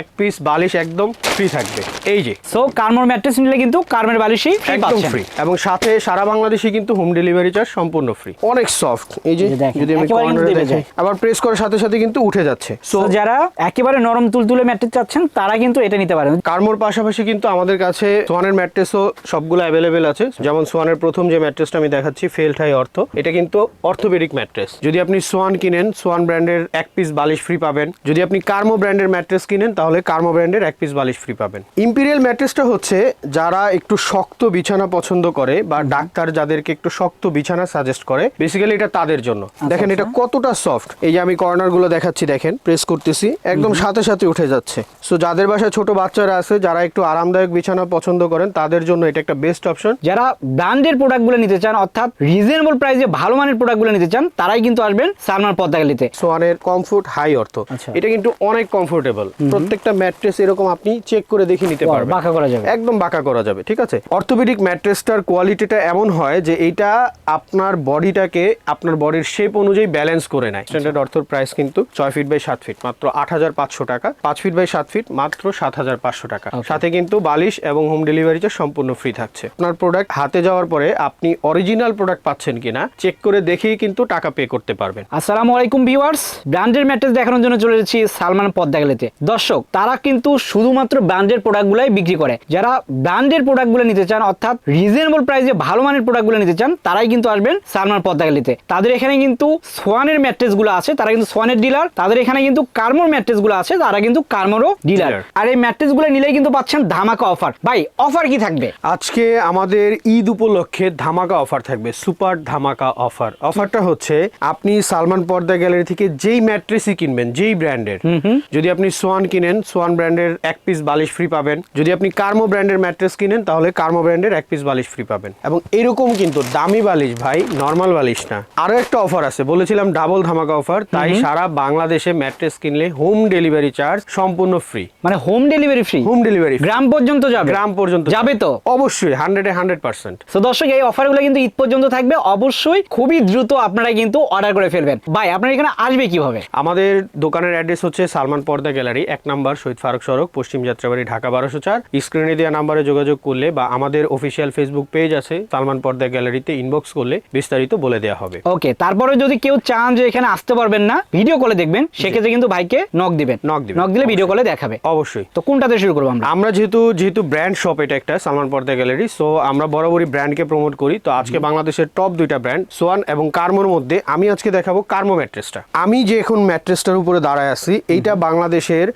এক পিস বালিশ একদম ফ্রি থাকবে। এই যে। সো কার্মোর ম্যাট্রেস নিলে কিন্তু কার্মের বালিশই ফ্রি একদম ফ্রি এবং সাথে সারা বাংলাদেশে কিন্তু হোম ডেলিভারি চার্জ সম্পূর্ণ ফ্রি অনেক সফট এই যে যদি আমি কর্নারে দেখাই আবার প্রেস করার সাথে সাথে কিন্তু উঠে যাচ্ছে। সো যারা একেবারে নরম তুলতুলে ম্যাট্রেস চাচ্ছেন তারা কিন্তু এটা নিতে পারেন। কার্মোর পাশাপাশি কিন্তু আমাদের কাছে সোয়ানের ম্যাট্রেসও সবগুলো অ্যাভেলেবেল আছে। যেমন সোয়ানের প্রথম যে ম্যাট্রেসটা আমি দেখাচ্ছি ফেল্ট হাই অর্থ এটা কিন্তু অর্থোপেডিক ম্যাট্রেস যদি আপনি সোয়ান কিনেন সোয়ান ব্র্যান্ডের এক পিস বালিশ ফ্রি পাবেন। যদি আপনি কার্মো ব্র্যান্ডের ম্যাট্রেস কিনেন তাহলে কার্মো ব্র্যান্ডের এক পিস বালিশ ফ্রি পাবেন। ইম্পিরিয়াল ম্যাট্রেসটা হচ্ছে যারা একটু শক্ত বিছানা পছন্দ করে বা ডাক্তার যাদেরকে একটু শক্ত বিছানা সাজেস্ট করে বেসিক্যালি এটা তাদের জন্য। দেখেন এটা কতটা সফট এই যে আমি কর্নারগুলো দেখাচ্ছি দেখেন প্রেস করতেছি একদম সাথে সাথে উঠে যাচ্ছে। সো যাদের বাসায় ছোট বাচ্চারা আছে যারা একটু আরামদায়ক বিছানা পছন্দ করেন তাদের জন্য এটা একটা বেস্ট অপশন যারা ব্র্যান্ডের প্রোডাক্টগুলো নিতে চান অর্থাৎ রিজনেবল প্রাইসে ভালো মানের প্রোডাক্টগুলো নিতে চান তারাই কিন্তু আসবেন সালমান পদ্মাগালিতে সোয়ানের কমফোর্ট হাই অর্থ। আচ্ছা। এটা কিন্তু অনেক কমফোর্টেবল প্রত্যেকটা ম্যাট্রেস এরকম আপনি চেক করে দেখে নিতে পারবেন। বাঁকা করা যাবে। একদম বাঁকা করা যাবে ঠিক আছে? অর্থোপেডিক ম্যাট্রেসটার কোয়ালিটিটা এমন হয় যে এটা আপনার বডিটাকে আপনার বডির শেপ অনুযায়ী ব্যালেন্স করে নেয়। স্ট্যান্ডার্ড অর্থর প্রাইস কিন্তু ছয় ফিট বাই সাত ফিট মাত্র আট হাজার পাঁচশো টাকা। পাঁচ ফিট বাই সাত ফিট মাত্র সাত হাজার পাঁচশো টাকা। সাথে কিন্তু বালিশ এবং হোম ডেলিভারিটা সম্পূর্ণ ফ্রি থাকছে। আপনার প্রোডাক্ট হাতে যাওয়ার পরে আপনি অরিজিনাল প্রোডাক্ট পাচ্ছেন কিনা চেক করে দেখেই কিন্তু টাকা পে করতে পারবেন। আসসালামু আলাইকুম ভিউয়ার্স ব্র্যান্ডের ম্যাট্রেস দেখানোর জন্য চলে এসেছি সালমান পদ্মাগালিতে। দর্শক তারা কিন্তু শুধুমাত্র ব্র্যান্ডের প্রোডাক্টগুলাই বিক্রি করে। যারা ব্র্যান্ডের প্রোডাক্টগুলো নিতে চান অর্থাৎ রিজনেবল প্রাইসে ভালো মানের প্রোডাক্টগুলো নিতে চান তারাই কিন্তু আসবেন সালমান পদ্মাগালিতে তাদের এখানে কিন্তু সোয়ানের ম্যাট্রেসগুলো আছে তারা কিন্তু সোয়ানের ডিলার তাদের এখানে কিন্তু কার্মোর ম্যাট্রেসগুলো আছে তারা কিন্তু কার্মোরও ডিলার আর এই ম্যাট্রেসগুলো নিলেই কিন্তু পাচ্ছেন ধামাকা অফার ভাই অফার কি থাকবে? আজকে আমাদের ঈদ উপলক্ষে ধামাকা অফার থাকবে সুপার ধামাকা অফার অফারটা হচ্ছে আপনি সালমান পর্দা গ্যালারি থেকে যেই ম্যাট্রেসই কিনবেন যেই ব্র্যান্ডের যদি আপনি সোয়ান কিনেন সোয়ান ব্র্যান্ডের এক পিস বালিশ ফ্রি পাবেন। যদি আপনি কার্মো ব্র্যান্ডের ম্যাট্রেস কিনেন তাহলে কার্মো ব্র্যান্ডের এক পিস বালিশ ফ্রি পাবেন। এবং এরকম কিন্তু দামি বালিশ ভাই নর্মাল বালিশ না। আরও একটা অফার আছে বলেছিলাম ডাবল ধামাকা অফার তাই সারা বাংলাদেশে ম্যাট্রেস কিনলে হোম ডেলিভারি চার্জ সম্পূর্ণ ফ্রি মানে home delivery free home delivery গ্রাম পর্যন্ত যাবে? গ্রাম পর্যন্ত যাবে। তো? অবশ্যই হান্ড্রেডে হান্ড্রেড পার্সেন্ট তো দর্শক এই অফারগুলো কিন্তু ঈদ পর্যন্ত থাকবে। অবশ্যই খুবই দ্রুত আপনারা কিন্তু অর্ডার করে ফেলবেন। ভাই আপনার এখানে আসবে কীভাবে? আমাদের দোকানের অ্যাড্রেস হচ্ছে সালমান পর্দা গ্যালারি এক নাম্বার শহীদ ফারুক সড়ক পশ্চিম যাত্রাবাড়ি ঢাকা বারোশো চার। স্ক্রিনে দেওয়া নাম্বারে যোগাযোগ করলে বা আমাদের অফিসিয়াল ফেসবুক পেজ আছে সালমান পর্দা গ্যালারিতে ইনবক্স করলে বিস্তারিত বলে দেওয়া হবে। ওকে তারপরে যদি কেউ চান যে এখানে আসতে পারবেন না ভিডিও কলে দেখবেন সেক্ষেত্রে কিন্তু ভাইকে নক দিবেন। নক দিবেন। নক দিলে ভিডিও কলে দেখাবে। অবশ্যই। তো কোনটাতে শুরু করব আমরা? আমরা যেহেতু যেহেতু ব্র্যান্ড শপ এটা একটা সালমান পর্দা গ্যালারি সো আমরা বরাবরই ব্র্যান্ডকে প্রমোট করি। তো আজকে বাংলাদেশের টপ দুইটা ব্র্যান্ড সোয়ান এবং কার্মোর মধ্যে আমি আজকে দেখাবো কার্মো ম্যাট্রেসটা আমি যে এখন ম্যাট্রেসটার উপরে দাঁড়ায় আছি এইটা বাংলাদেশের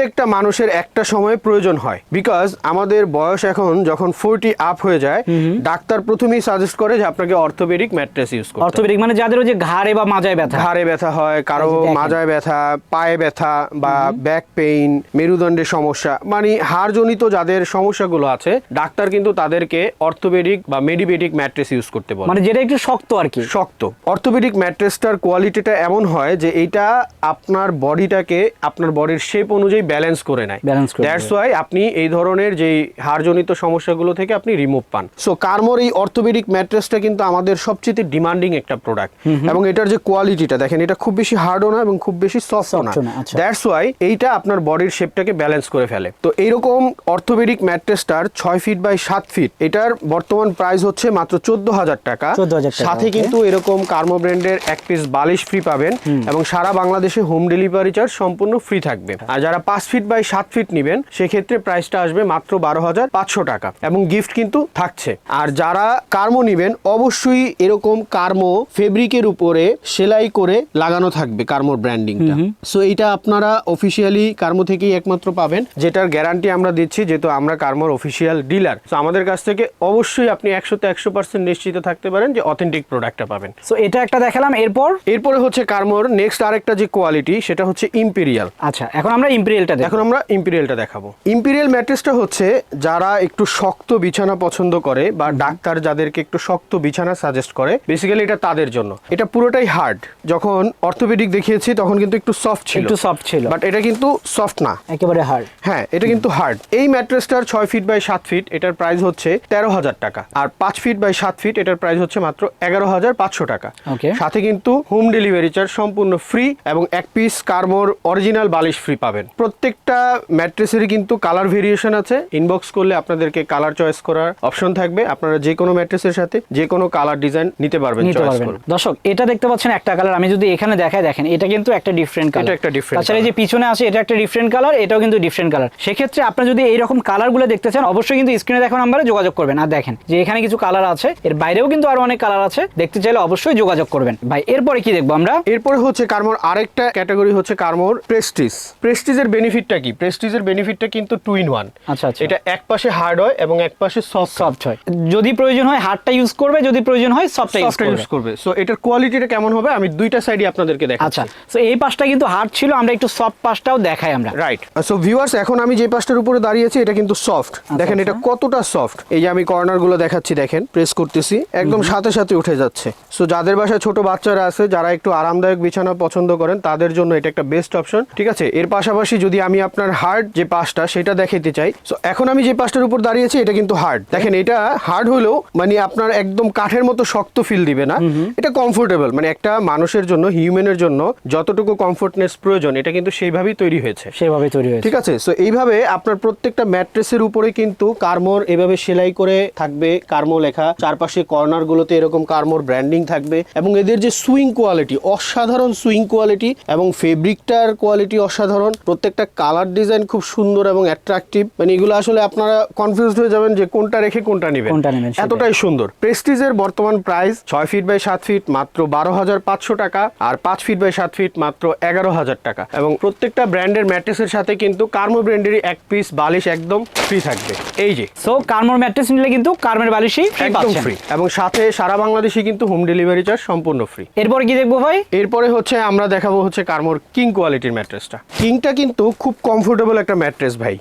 প্রত্যেকটা মানুষের একটা সময় প্রয়োজন হয়। বিকজ আমাদের বয়স এখন যখন ফোরটি আপ হয়ে যায় ডাক্তার প্রথমেই সাজেস্ট করে যে আপনাকে অর্থোপেডিক ম্যাট্রেস ইউজ করতে। অর্থোপেডিক মানে যাদের ওই যে ঘাড়ে বা মাজায় ব্যথা। ঘাড়ে ব্যথা হয় কারও। মাজায় ব্যথা পায়ে ব্যথা বা ব্যাক পেইন মেরুদণ্ডের সমস্যা মানে হাড়জনিত যাদের সমস্যাগুলো আছে ডাক্তার কিন্তু তাদেরকে অর্থোপেডিক বা মেডিবেডিক ম্যাট্রেস ইউজ করতে বলে। মানে যেটা একটু শক্ত আর কি। শক্ত। অর্থোপেডিক ম্যাট্রেসটার কোয়ালিটিটা এমন হয় যে এটা আপনার বডিটাকে আপনার বডির শেপ অনুযায়ী ব্যালেন্স করে নেয়। Balance করে দ্যাটস ওয়াই আপনি এই ধরনের যেই হাড়জনিত সমস্যাগুলো থেকে আপনি রিমুভ পান। সো কার্মোর এই অর্থোপেডিক ম্যাট্রেসটা কিন্তু আমাদের সবচেয়ে ডিমান্ডিং একটা প্রোডাক্ট এবং এটার যে কোয়ালিটিটা দেখেন এটা খুব বেশি হার্ডও না এবং খুব বেশি সফটও না। না, আচ্ছা। দ্যাটস ওয়াই এইটা আপনার বডির শেপটাকে ব্যালেন্স করে ফেলে। তো এইরকম অর্থোপেডিক ম্যাট্রেসটার ছয় ফিট বাই সাত ফিট এটার বর্তমান প্রাইস হচ্ছে মাত্র চোদ্দ হাজার টাকা। 14,000 টাকা, সাথে কিন্তু এরকম কার্মো ব্র্যান্ডের এক পিস বালিশ ফ্রি পাবেন এবং সারা বাংলাদেশে হোম ডেলিভারি চার্জ সম্পূর্ণ ফ্রি থাকবে। আর যারা পাঁচ ফিট বাই সাত ফিট নেবেন সেক্ষেত্রে প্রাইসটা আসবে মাত্র বারো হাজার পাঁচশো টাকা এবং গিফট কিন্তু থাকছে। আর যারা কার্মো নেবেন অবশ্যই এরকম কার্মো ফেব্রিকের উপরে সেলাই করে লাগানো থাকবে কার্মোর ব্র্যান্ডিংটা সো এটা আপনারা অফিসিয়ালি কার্মো থেকেই একমাত্র পাবেন যেটার গ্যারান্টি আমরা দিচ্ছি যেহেতু আমরা কার্মোর অফিসিয়াল ডিলার তো আমাদের কাছ থেকে অবশ্যই আপনি একশোতে একশো পার্সেন্ট নিশ্চিত থাকতে পারেন যে অথেন্টিক প্রোডাক্টটা পাবেন। সো এটা একটা দেখালাম এরপর? এরপরে হচ্ছে কার্মোর নেক্সট আরেকটা যে কোয়ালিটি সেটা হচ্ছে ইম্পেরিয়াল আচ্ছা এখন আমরা ইম্পেরিয়ালটা এখন আমরা ইম্পেরিয়ালটা দেখাবো। ইম্পেরিয়াল ম্যাট্রেসটা হচ্ছে যারা একটু শক্ত বিছানা পছন্দ করে বা ডাক্তার যাদেরকে একটু শক্ত বিছানা সাজেস্ট করে বেসিক্যালি এটা তাদের জন্য। এটা পুরোটাই হার্ড যখন অর্থোপেডিক দেখিয়েছি তখন কিন্তু একটু সফট ছিল। একটু সফট ছিল। বাট এটা কিন্তু সফট না। একেবারে হার্ড হ্যাঁ এটা কিন্তু হার্ড এই ম্যাট্রেসটার ছয় ফিট বাই সাত ফিট এটার প্রাইস হচ্ছে তেরো হাজার টাকা। আর পাঁচ ফিট বাই সাত ফিট এটার প্রাইস হচ্ছে মাত্র এগারো হাজার পাঁচশো টাকা। সাথে কিন্তু হোম ডেলিভারি চার্জ সম্পূর্ণ ফ্রি এবং এক পিস কার্মোর অরিজিনাল বালিশ ফ্রি পাবেন। প্রত্যেকটা ম্যাট্রেসেরই কিন্তু কালার ভেরিয়েশন আছে। ইনবক্স করলে আপনাদেরকে কালার চয়েস করার অপশন থাকবে। আপনারা যে কোনো ম্যাট্রেসের সাথে যে কোনো কালার ডিজাইন নিতে পারবেন নিতে পারবেন। দর্শক এটা দেখতে পাচ্ছেন একটা কালার আমি যদি এখানে দেখাই দেখেন এটা কিন্তু একটা ডিফারেন্ট কালার এটা একটা different তাছাড়া এই যে পিছনে আছে এটা একটা ডিফারেন্ট কালার এটাও কিন্তু ডিফারেন্ট কালার সেক্ষেত্রে আপনি যদি এইরকম কালারগুলো দেখতে চান অবশ্যই কিন্তু স্ক্রিনে দেখো নাম্বারে যোগাযোগ করবেন। আর দেখেন যে এখানে কিছু কালার আছে এর বাইরেও কিন্তু আরও অনেক কালার আছে দেখতে চাইলে অবশ্যই যোগাযোগ করবেন। ভাই এরপরে কি দেখব আমরা? এরপরে হচ্ছে কার্মোর আরেকটা ক্যাটাগরি হচ্ছে কার্মোর প্রেস্টিজ প্রেস্টিজের বেনিফিটটা কি? প্রেস্টিজের বেনিফিটটা কিন্তু টু ইন ওয়ান আচ্ছা আচ্ছা। এটা এক পাশে হার্ড হয় এবং এক পাশে সফট সফট হয়। যদি প্রয়োজন হয় হার্ডটা ইউজ করবে যদি প্রয়োজন হয় সফটটা ইউজ করবে। সো এটার কোয়ালিটিটা কেমন হবে? আমি দুইটা সাইডই আপনাদেরকে আচ্ছা দেখাচ্ছি তো এই পাশটা কিন্তু হার্ড ছিল আমরা একটু সফট পাশটাও দেখাই আমরা। রাইট সো ভিউয়ার্স এখন আমি যে পাশটার উপরে দাঁড়িয়েছি এটা কিন্তু সফট দেখেন এটা কতটা সফট এই যে আমি কর্নারগুলো দেখাচ্ছি দেখেন প্রেস করতেছি। একদম সাথে সাথে উঠে যাচ্ছে। সো যাদের বাসায় ছোট বাচ্চারা আছে যারা একটু আরামদায়ক বিছানা পছন্দ করেন তাদের জন্য এটা একটা বেস্ট অপশন ঠিক আছে? এর পাশাপাশি যদি আমি আপনার হার্ড যে পাশটা সেটা দেখাতে চাই সো এখন আমি যে পাশটার উপর দাঁড়িয়েছি এটা কিন্তু হার্ড দেখেন এটা হার্ড হলেও মানে আপনার একদম কাঠের মতো শক্ত ফিল দিবে না। এটা কমফোর্টেবল মানে একটা মানুষের জন্য হিউম্যানের জন্য যতটুকু কমফোর্টনেস প্রয়োজন এটা কিন্তু সেইভাবেই তৈরি হয়েছে। সেভাবে তৈরি হয়েছে। ঠিক আছে? সো এইভাবে আপনার প্রত্যেকটা ম্যাট্রেসের উপরে কিন্তু কার্মোর এভাবে সেলাই করে থাকবে কার্মো লেখা। চারপাশে কর্নার গুলোতে এরকম কার্মোর ব্র্যান্ডিং থাকবে এবং এদের যে সুইং কোয়ালিটি অসাধারণ সুইং কোয়ালিটি এবং ফেব্রিকটার কোয়ালিটি অসাধারণ। প্রত্যেকটা কালার ডিজাইন খুব সুন্দর এবং অ্যাট্রাকটিভ মানে এগুলো আসলে আপনারা কনফিউজ হয়ে যাবেন যে কোনটা রেখে কোনটা নেবেন। কোনটা নেবেন এতটাই সুন্দর। প্রেস্টিজের বর্তমান প্রাইস ছয় ফিট বাই সাত ফিট মাত্র বারো হাজার পাঁচশো টাকা আর পাঁচ ফিট বাই সাত ফিট মাত্র এগারো হাজার টাকা। এবং প্রত্যেকটা ব্র্যান্ডের ম্যাট্রেসের সাথে কিন্তু কার্মো ব্র্যান্ডেরই এক পিস বালিশ একদম ফ্রি থাকবে। এই যে। সো কার্মোর ম্যাট্রেস নিলে কিন্তু কার্মের বালিশই ফ্রি একদম পাচ্ছেন। ফ্রি এবং সাথে সারা বাংলাদেশে কিন্তু হোম ডেলিভারি চার্জ সম্পূর্ণ ফ্রি এরপর কি দেখব ভাই? এরপরে হচ্ছে আমরা দেখাবো হচ্ছে কার্মোর কিং কোয়ালিটির ম্যাট্রেসটা কিংটা কিন্তু খুব কমফোর্টেবল একটা ম্যাট্রেস ভাই।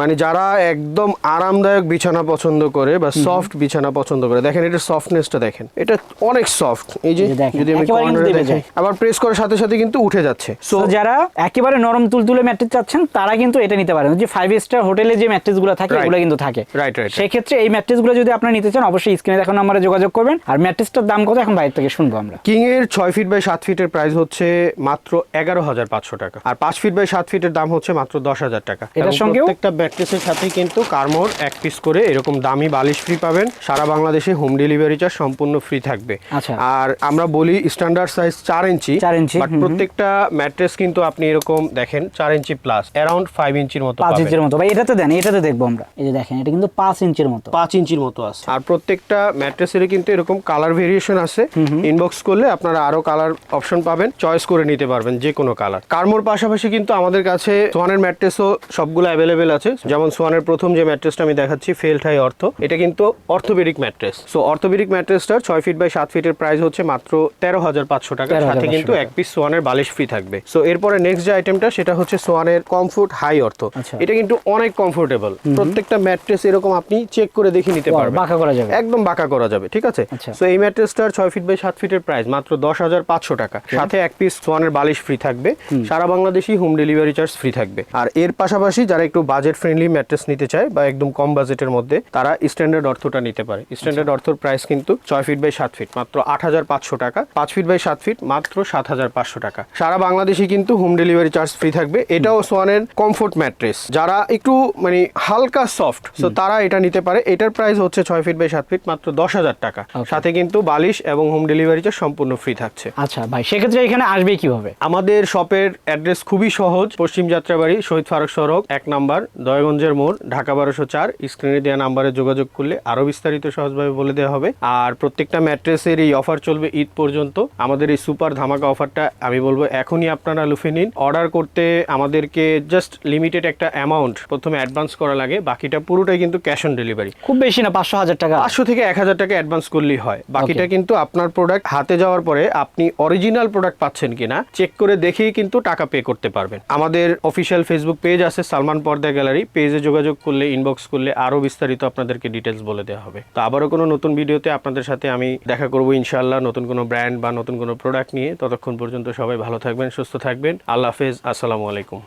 মানে যারা একদম আরামদায়ক বিছানা পছন্দ করে বা সফট বিছানা পছন্দ করে দেখেন এটার সফটনেসটা দেখেন। এটা অনেক সফট এই যে যদি আমি কর্নারে দেখাই আবার প্রেস করার সাথে সাথে কিন্তু উঠে যাচ্ছে। সো যারা একেবারে নরম তুলতুলে ম্যাট্রেস চাচ্ছেন তারা কিন্তু এটা নিতে পারেন। যে ফাইভ স্টার হোটেলে যে ম্যাট্রেসগুলো থাকে. এগুলো কিন্তু থাকে। Right right right. সেক্ষেত্রে এই ম্যাট্রেসগুলো যদি আপনারা নিতে চান অবশ্যই স্ক্রিনে দেখানো নাম্বারে যোগাযোগ করবেন। আর ম্যাট্রেসটার দাম কত? এখন বাইরে থেকে শুনব আমরা। কিং এর ছয় ফিট বাই সাত ফিটের প্রাইস হচ্ছে মাত্র এগারো হাজার পাঁচশো টাকা। আর পাঁচ ফিট বাই সাত ফিটের দাম হচ্ছে মাত্র দশ হাজার টাকা। এটার এবং সঙ্গেও? প্রত্যেকটা ম্যাট্রেসের সাথে কিন্তু কার্মোর এক পিস করে এরকম দামি বালিশ ফ্রি পাবেন। সারা বাংলাদেশে হোম ডেলিভারি চার্জ সম্পূর্ণ ফ্রি থাকবে। আচ্ছা। আর আমরা বলি স্ট্যান্ডার্ড সাইজ চার ইঞ্চি। চার ইঞ্চি, বাট। প্রত্যেকটা ম্যাট্রেস কিন্তু আপনি এরকম দেখেন চার ইঞ্চি প্লাস অ্যারাউন্ড ফাইভ ইঞ্চির মতো পাঁচ ইঞ্চির মতো। ভাই এটাতে দেন এটাতে দেখব আমরা। এই যে দেখেন এটা কিন্তু পাঁচ ইঞ্চির মতো। পাঁচ ইঞ্চির মতো আছে। আর প্রত্যেকটা ম্যাট্রেসের কিন্তু এরকম কালার ভেরিয়েশন আছে। ইনবক্স করলে আপনারা আরও কালার অপশন পাবেন চয়েস করে নিতে পারবেন যে কোনো কালার কার্মোর পাশাপাশি কিন্তু আমাদের কাছে সোয়ানের ম্যাট্রেসও সবগুলো অ্যাভেলেবেল আছে। যেমন সোয়ানের প্রথম যে ম্যাট্রেসটা আমি দেখাচ্ছি ফেল্ট হাই অর্থ এটা কিন্তু অর্থোপেডিক ম্যাট্রেস। সো অর্থোপেডিক ম্যাট্রেসটার ছয় ফিট বাই সাত ফিটের প্রাইস হচ্ছে মাত্র তেরো হাজার পাঁচশো টাকা। সাথে কিন্তু এক পিস সোয়ানের বালিশ ফ্রি থাকবে। সো এরপরে নেক্সট যে আইটেমটা সেটা হচ্ছে সোয়ানের কমফোর্ট হাই অর্থ। আচ্ছা। এটা কিন্তু অনেক কমফোর্টেবল প্রত্যেকটা ম্যাট্রেস এরকম আপনি চেক করে দেখে নিতে পারবেন। বাঁকা করা যাবে। একদম বাঁকা করা যাবে ঠিক আছে? আচ্ছা। সো এই ম্যাট্রেসটার ছয় ফিট বাই সাত ফিটের প্রাইস মাত্র দশ হাজার পাঁচশো টাকা। সাথে এক পিস সোয়ানের বালিশ ফ্রি থাকবে। সারা Bangladeshi home delivery charge free থাকবে। আর এর পাশাপাশি যারা একটু বাজেট ফ্রেন্ডলি ম্যাট্রেস নিতে চায় বা একদম কম বাজেটের মধ্যে তারা স্ট্যান্ডার্ড অর্থটা নিতে পারে। স্ট্যান্ডার্ড অর্থর প্রাইস কিন্তু ছয় ফিট বাই সাত ফিট মাত্র আট হাজার পাঁচশো টাকা। পাঁচ ফিট বাই সাত ফিট মাত্র সাত হাজার পাঁচশো টাকা। সারা বাংলাদেশি কিন্তু হোম ডেলিভারি চার্জ ফ্রি থাকবে। এটাও সোয়ানের কমফোর্ট ম্যাট্রেস যারা একটু মানে হালকা সফট সো তারা এটা নিতে পারে। এটার প্রাইস হচ্ছে ছয় ফিট বাই সাত ফিট মাত্র দশ হাজার টাকা। সাথে কিন্তু বালিশ এবং হোম ডেলিভারি চার্জ সম্পূর্ণ ফ্রি থাকছে। আচ্ছা ভাই সেক্ষেত্রে এখানে আসবে কীভাবে? আমাদের শপের অ্যাড্রেস খুবই সহজ। পশ্চিম যাত্রাবাড়ি শহীদ ফারুক সড়ক এক নাম্বার দয়গঞ্জের মোড় ঢাকা বারোশো চার। স্ক্রিনে দেওয়া নাম্বারে যোগাযোগ করলে আরও বিস্তারিত সহজভাবে বলে দেওয়া হবে। আর প্রত্যেকটা ম্যাট্রেসের এই অফার চলবে ঈদ পর্যন্ত। আমাদের এই সুপার ধামাকা অফারটা আমি বলব এখনই আপনারা লুফে নিন। অর্ডার করতে আমাদেরকে জাস্ট লিমিটেড একটা অ্যামাউন্ট প্রথমে অ্যাডভান্স করা লাগে। বাকিটা পুরোটাই কিন্তু ক্যাশ অন ডেলিভারি। খুব বেশি না পাঁচশো হাজার টাকা। পাঁচশো থেকে এক হাজার টাকা অ্যাডভান্স করলেই হয়। বাকিটা কিন্তু আপনার প্রোডাক্ট হাতে যাওয়ার পরে আপনি অরিজিনাল প্রোডাক্ট পাচ্ছেন কিনা চেক করে দেখেই কিন্তু টাকা পে করতে পারবেন। আমাদের অফিসিয়াল ফেসবুক পেজ আছে, সালমান পর্দা গ্যালারি। পেজে যোগাযোগ করলে ইনবক্স করলে আরও বিস্তারিত আপনাদেরকে ডিটেলস বলে দেওয়া হবে। তো আবারও কোনো নতুন ভিডিওতে আপনাদের সাথে আমি দেখা করব ইনশাআল্লাহ নতুন কোনো ব্র্যান্ড বা নতুন কোনো প্রোডাক্ট নিয়ে। ততক্ষণ পর্যন্ত সবাই ভালো থাকবেন, সুস্থ থাকবেন। আল্লাহ হাফেজ, আসসালামু আলাইকুম।